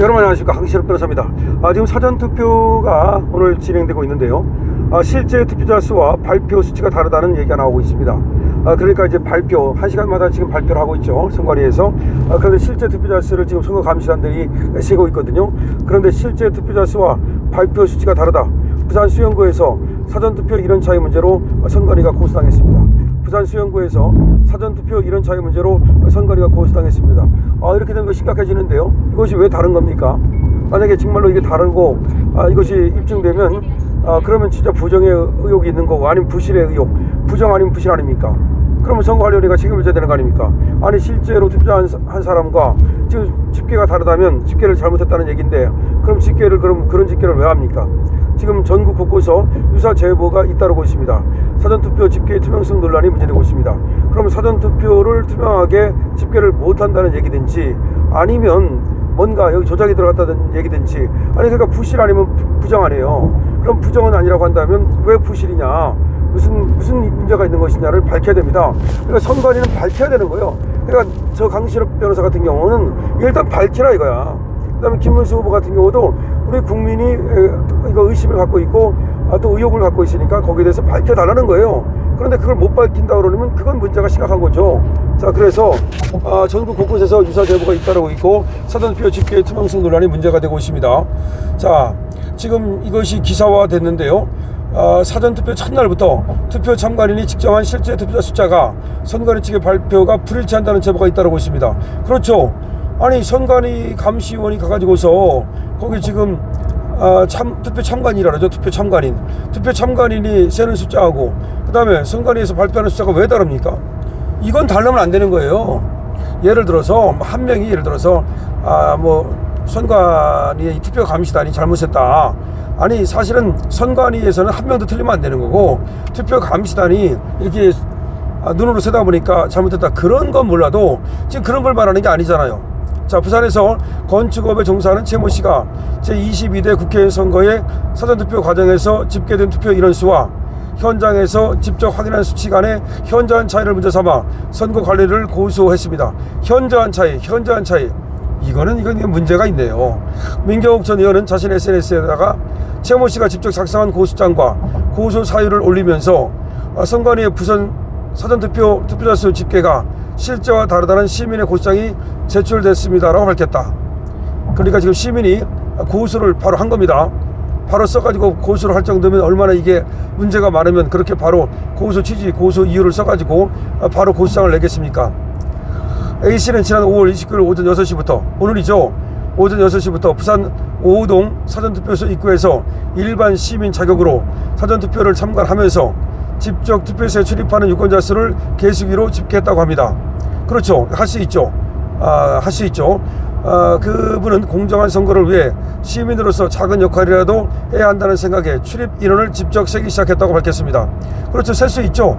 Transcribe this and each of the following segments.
여러분 안녕하십니까 강시럽 변호사입니다. 아, 지금 사전 투표가 오늘 진행되고 있는데요. 아, 실제 투표자 수와 발표 수치가 다르다는 얘기가 나오고 있습니다. 아, 그러니까 이제 발표 한 시간마다 지금 발표를 하고 있죠 선관위에서. 아, 그런데 실제 투표자 수를 지금 선거 감시단들이 세고 있거든요. 그런데 실제 투표자 수와 발표 수치가 다르다. 부산 수영구에서 사전 투표 이런 차이 문제로 선관위가 고소당했습니다. 부산 수영구에서 사전투표 이런 차이 문제로 선관위가 고소당했습니다. 아, 이렇게 되면 심각해지는데요. 이것이 왜 다른 겁니까? 만약에 정말로 이게 다르고 아, 이것이 입증되면 아, 그러면 진짜 부정의 의혹이 있는 거고 아니면 부실의 의혹, 부정 아니면 부실 아닙니까? 그러면 선거관리위가 책임을 져야 되는 거 아닙니까? 아니 실제로 투표한 사- 한 사람과 지금 집계가 다르다면 집계를 잘못했다는 얘기인데 그럼 집계를 그럼 그런 집계를 왜 합니까? 지금 전국 곳곳서 유사 제보가 잇따르고 있습니다. 사전투표 집계의 투명성 논란이 문제되고 있습니다. 그럼 사전투표를 투명하게 집계를 못한다는 얘기든지 아니면 뭔가 여기 조작이 들어갔다는 얘기든지 아니 그러니까 부실 아니면 부- 부정 아니에요. 그럼 부정은 아니라고 한다면 왜 부실이냐? 무슨 무슨 문제가 있는 것이냐를 밝혀야 됩니다. 그러니까 선관위는 밝혀야 되는 거예요. 그러니까 저 강시럽 변호사 같은 경우는 일단 밝히라 이거야. 그다음에 김문수 후보 같은 경우도 우리 국민이 에, 이거 의심을 갖고 있고 아, 또 의혹을 갖고 있으니까 거기에 대해서 밝혀달라는 거예요. 그런데 그걸 못 밝힌다 그러면 그건 문제가 심각한 거죠. 자 그래서 아, 전국 곳곳에서 유사 제보가 잇따르고 있고 사전투표 집계의 투명성 논란이 문제가 되고 있습니다. 자 지금 이것이 기사화 됐는데요. 아, 사전투표 첫날부터 투표 참관인이 측정한 실제 투표자 숫자가 선관위 측의 발표가 불일치한다는 제보가 잇따르고 있습니다. 그렇죠. 아니 선관위 감시원이 가가지고서 거기 지금 아, 참, 투표 참관이라 그러죠. 투표 참관인. 투표 참관인이 세는 숫자하고 그다음에 선관위에서 발표하는 숫자가 왜 다릅니까? 이건 다르면 안 되는 거예요. 예를 들어서 한 명이 예를 들어서 아 뭐 선관위의 이 투표 감시단이 잘못했다. 아니 사실은 선관위에서는 한 명도 틀리면 안 되는 거고 투표 감시단이 이렇게 아, 눈으로 세다 보니까 잘못했다 그런 건 몰라도 지금 그런 걸 말하는 게 아니잖아요. 자 부산에서 건축업에 종사하는 최모 씨가 제22대 국회의원 선거의 사전투표 과정에서 집계된 투표 인원수와 현장에서 직접 확인한 수치 간의 현저한 차이를 문제 삼아 선거 관리를 고소했습니다. 현저한 차이, 현저한 차이. 이거는 이건 문제가 있네요. 민경욱 전 의원은 자신 SNS에다가 최모 씨가 직접 작성한 고소장과 고소 사유를 올리면서 아, 선관위의 부선 사전투표 투표자 수 집계가 실제와 다르다는 시민의 고소장이 제출됐습니다라고 밝혔다. 그러니까 지금 시민이 고소를 바로 한 겁니다. 바로 써가지고 고소를 할 정도면 얼마나 이게 문제가 많으면 그렇게 바로 고소 취지, 고소 이유를 써가지고 바로 고소장을 내겠습니까? A씨는 지난 5월 29일 오전 6시부터 오늘이죠. 오전 6시부터 부산 오동 사전투표소 입구에서 일반 시민 자격으로 사전투표를 참관하면서 직접 투표소에 출입하는 유권자 수를 개수기로 집계했다고 합니다. 그렇죠. 할 수 있죠. 아, 할 수 있죠. 아, 그분은 공정한 선거를 위해 시민으로서 작은 역할이라도 해야 한다는 생각에 출입 인원을 직접 세기 시작했다고 밝혔습니다. 그렇죠. 셀 수 있죠.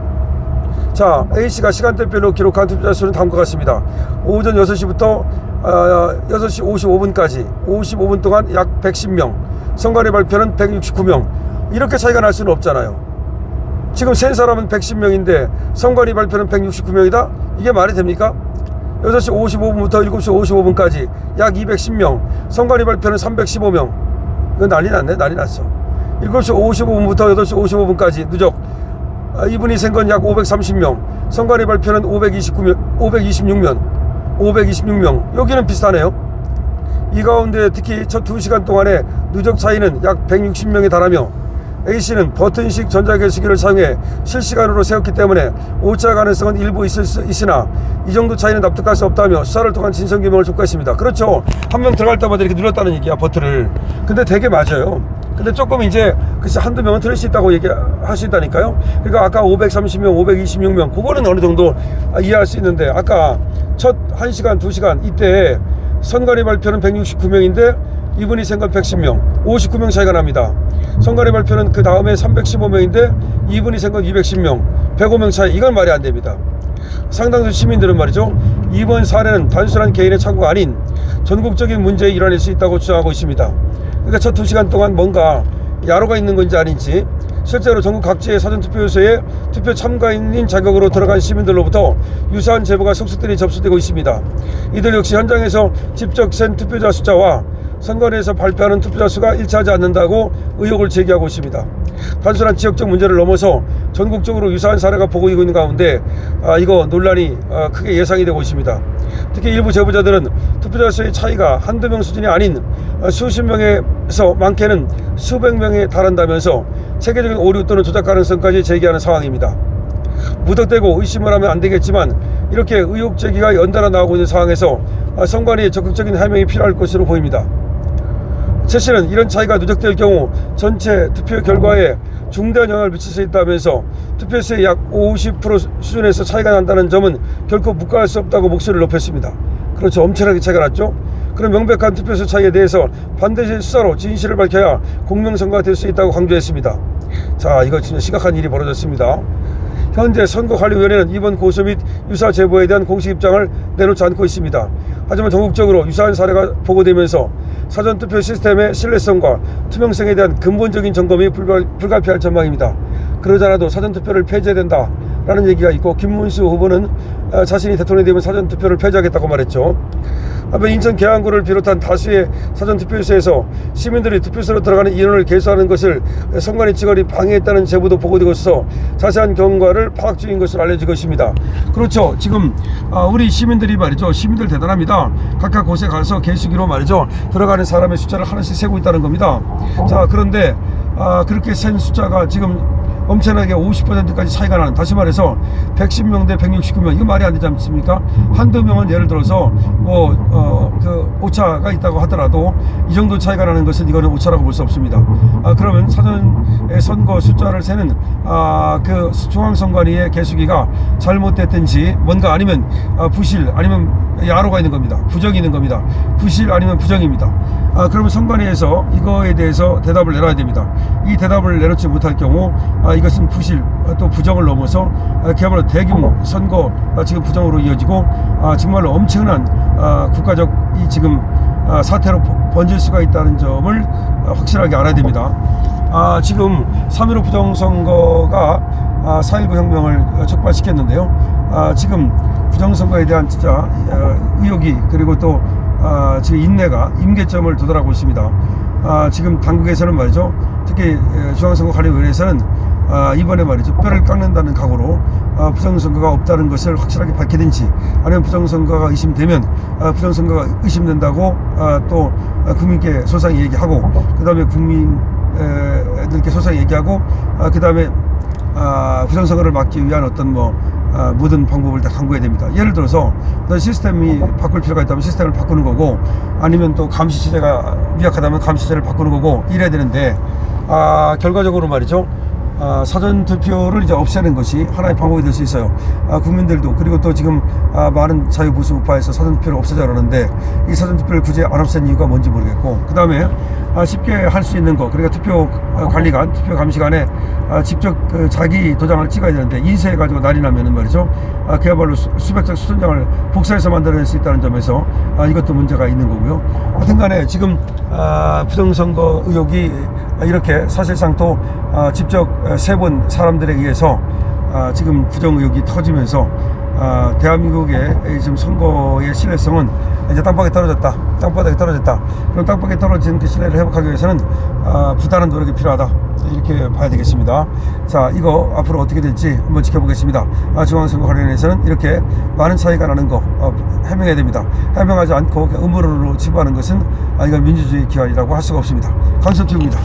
자, A씨가 시간대별로 기록한 투표자 수는 다음과 같습니다. 오전 6시부터 아, 6시 55분까지 55분 동안 약 110명, 선관위 발표는 169명. 이렇게 차이가 날 수는 없잖아요. 지금 센 사람은 110명인데 선관위 발표는 169명이다? 이게 말이 됩니까? 6시 55분부터 7시 55분까지 약 210명, 선관위 발표는 315명. 이거 난리 났네, 난리 났어. 7시 55분부터 8시 55분까지 누적 아, 이분이 센건약 530명, 선관위 발표는 529명, 526명, 526명. 여기는 비슷하네요. 이 가운데 특히 첫 2시간 동안의 누적 차이는 약 160명에 달하며 A씨는 버튼식 전자계수기를 사용해 실시간으로 세웠기 때문에 오차 가능성은 일부 있을 수 있으나 이 정도 차이는 납득할 수 없다며 수사를 통한 진상규명을 촉구했습니다. 그렇죠. 한 명 들어갈 때마다 이렇게 눌렀다는 얘기야 버튼을. 근데 되게 맞아요. 근데 조금 이제 글쎄 한두 명은 틀릴 수 있다고 얘기할 수 있다니까요. 그러니까 아까 530명, 526명 그거는 어느 정도 이해할 수 있는데 아까 첫 1시간, 2시간 이때 선관위 발표는 169명인데 센건 110명, 59명 차이가 납니다. 선관위 발표는 그 다음에 315명인데 이분이 센건 210명, 105명 차이. 이건 말이 안 됩니다. 상당수 시민들은 말이죠. 이번 사례는 단순한 개인의 착오가 아닌 전국적인 문제의 일환일 수 있다고 주장하고 있습니다. 그러니까 첫 두 시간 동안 뭔가 야로가 있는 건지 아닌지 실제로 전국 각지의 사전투표소에 투표 참가인인 자격으로 들어간 시민들로부터 유사한 제보가 속속들이 접수되고 있습니다. 이들 역시 현장에서 직접 센 투표자 숫자와 선관위에서 발표하는 투표자 수가 일치하지 않는다고 의혹을 제기하고 있습니다. 단순한 지역적 문제를 넘어서 전국적으로 유사한 사례가 보고이고 있는 가운데 아, 이거 논란이 아, 크게 예상이 되고 있습니다. 특히 일부 제보자들은 투표자 수의 차이가 한두 명 수준이 아닌 아, 수십 명에서 많게는 수백 명에 달한다면서 체계적인 오류 또는 조작 가능성까지 제기하는 상황입니다. 무턱대고 의심을 하면 안 되겠지만 이렇게 의혹 제기가 연달아 나오고 있는 상황에서 아, 선관위의 적극적인 해명이 필요할 것으로 보입니다. 최 씨는 이런 차이가 누적될 경우 전체 투표 결과에 중대한 영향을 미칠 수 있다면서 투표수의 약 50% 수준에서 차이가 난다는 점은 결코 묵과할 수 없다고 목소리를 높였습니다. 그렇죠. 엄청나게 차이가 났죠. 그런 명백한 투표수 차이에 대해서 반드시 수사로 진실을 밝혀야 공명선거가 될 수 있다고 강조했습니다. 자, 이거 진짜 심각한 일이 벌어졌습니다. 현재 선거관리위원회는 이번 고소 및 유사 제보에 대한 공식 입장을 내놓지 않고 있습니다. 하지만 전국적으로 유사한 사례가 보고되면서 사전 투표 시스템의 신뢰성과 투명성에 대한 근본적인 점검이 불가, 불가피할 전망입니다. 그러지 않아도 사전 투표를 폐지해야 된다라는 얘기가 있고 김문수 후보는 어, 자신이 대통령이 되면 사전 투표를 폐지하겠다고 말했죠. 한편 인천 계양구를 비롯한 다수의 사전투표소에서 시민들이 투표소로 들어가는 인원을 개수하는 것을 선관위 직원이 방해했다는 제보도 보고되고 있어서 자세한 경과를 파악 중인 것으로 알려지고 있습니다. 그렇죠. 지금 아, 우리 시민들이 말이죠. 시민들 대단합니다. 각각 곳에 가서 개수기로 말이죠. 들어가는 사람의 숫자를 하나씩 세고 있다는 겁니다. 자 그런데 아, 그렇게 센 숫자가 지금 엄청나게 50%까지 차이가 나는 다시 말해서 110명 대 169명 이거 말이 안 되지 않습니까? 한두 명은 예를 들어서 뭐어그 오차가 있다고 하더라도 이 정도 차이가 나는 것은 이거는 오차라고 볼 수 없습니다. 아 그러면 사전 선거 숫자를 세는 아그 중앙선관위의 개수기가 잘못됐든지 뭔가 아니면 아, 부실 아니면 야로가 있는 겁니다. 부정이 있는 겁니다. 부실 아니면 부정입니다. 아, 그러면 선관위에서 이거에 대해서 대답을 내놔야 됩니다. 이 대답을 내놓지 못할 경우 아, 이것은 부실 아, 또 부정을 넘어서 아, 그야말로 대규모 선거 아, 지금 부정으로 이어지고 아, 정말로 엄청난 아, 국가적 이 지금 아, 사태로 번- 번질 수가 있다는 점을 아, 확실하게 알아야 됩니다. 아, 지금 3.15 부정선거가 아, 4.19 혁명을 촉발시켰는데요. 아, 지금 부정선거에 대한 진짜 어, 의혹이 그리고 또 아, 지금 인내가 임계점을 도달하고 있습니다. 아, 지금 당국에서는 말이죠. 특히 에, 중앙선거관리위원회에서는 아, 이번에 말이죠. 뼈를 깎는다는 각오로 아, 부정선거가 없다는 것을 확실하게 밝히든지 아니면 부정선거가 의심되면 아, 부정선거가 의심된다고 아, 또 아, 국민께 소상히 얘기하고 그 다음에 국민들께 소상히 얘기하고 아, 그 다음에 아, 부정선거를 막기 위한 어떤 뭐 아, 모든 방법을 다 강구해야 됩니다. 예를 들어서 어떤 시스템이 바꿀 필요가 있다면 시스템을 바꾸는 거고 아니면 또 감시 체제가 미약하다면 감시 체제를 바꾸는 거고 이래야 되는데 아, 결과적으로 말이죠. 아, 사전 투표를 이제 없애는 것이 하나의 방법이 될 수 있어요. 아, 국민들도 그리고 또 지금 아, 많은 자유 보수 우파에서 사전 투표를 없애자 그러는데 이 사전 투표를 굳이 안 없앤 이유가 뭔지 모르겠고 그 다음에 아, 쉽게 할 수 있는 거 그러니까 투표 아, 관리관, 투표 감시관에 아, 직접 그 자기 도장을 찍어야 되는데 인쇄해 가지고 난리 나면은 말이죠. 아, 그야말로 수, 수백 장 수천장을 복사해서 만들어낼 수 있다는 점에서 아, 이것도 문제가 있는 거고요. 하여튼간에 지금 아, 부정선거 의혹이 이렇게 사실상 또 아, 직접 세본 사람들에 의해서 아, 지금 부정 의혹이 터지면서 아, 대한민국의 이 지금 선거의 신뢰성은 이제 땅바닥에 떨어졌다. 땅바닥에 떨어졌다. 그럼 땅바닥에 떨어진 그 신뢰를 회복하기 위해서는 아, 부단한 노력이 필요하다. 이렇게 봐야 되겠습니다. 자, 이거 앞으로 어떻게 될지 한번 지켜보겠습니다. 아, 중앙선거 관련해서는 이렇게 많은 차이가 나는 거 어, 해명해야 됩니다. 해명하지 않고 음모론으로 치부하는 것은 아, 이건 민주주의 기관이라고 할 수가 없습니다. 강선투입니다.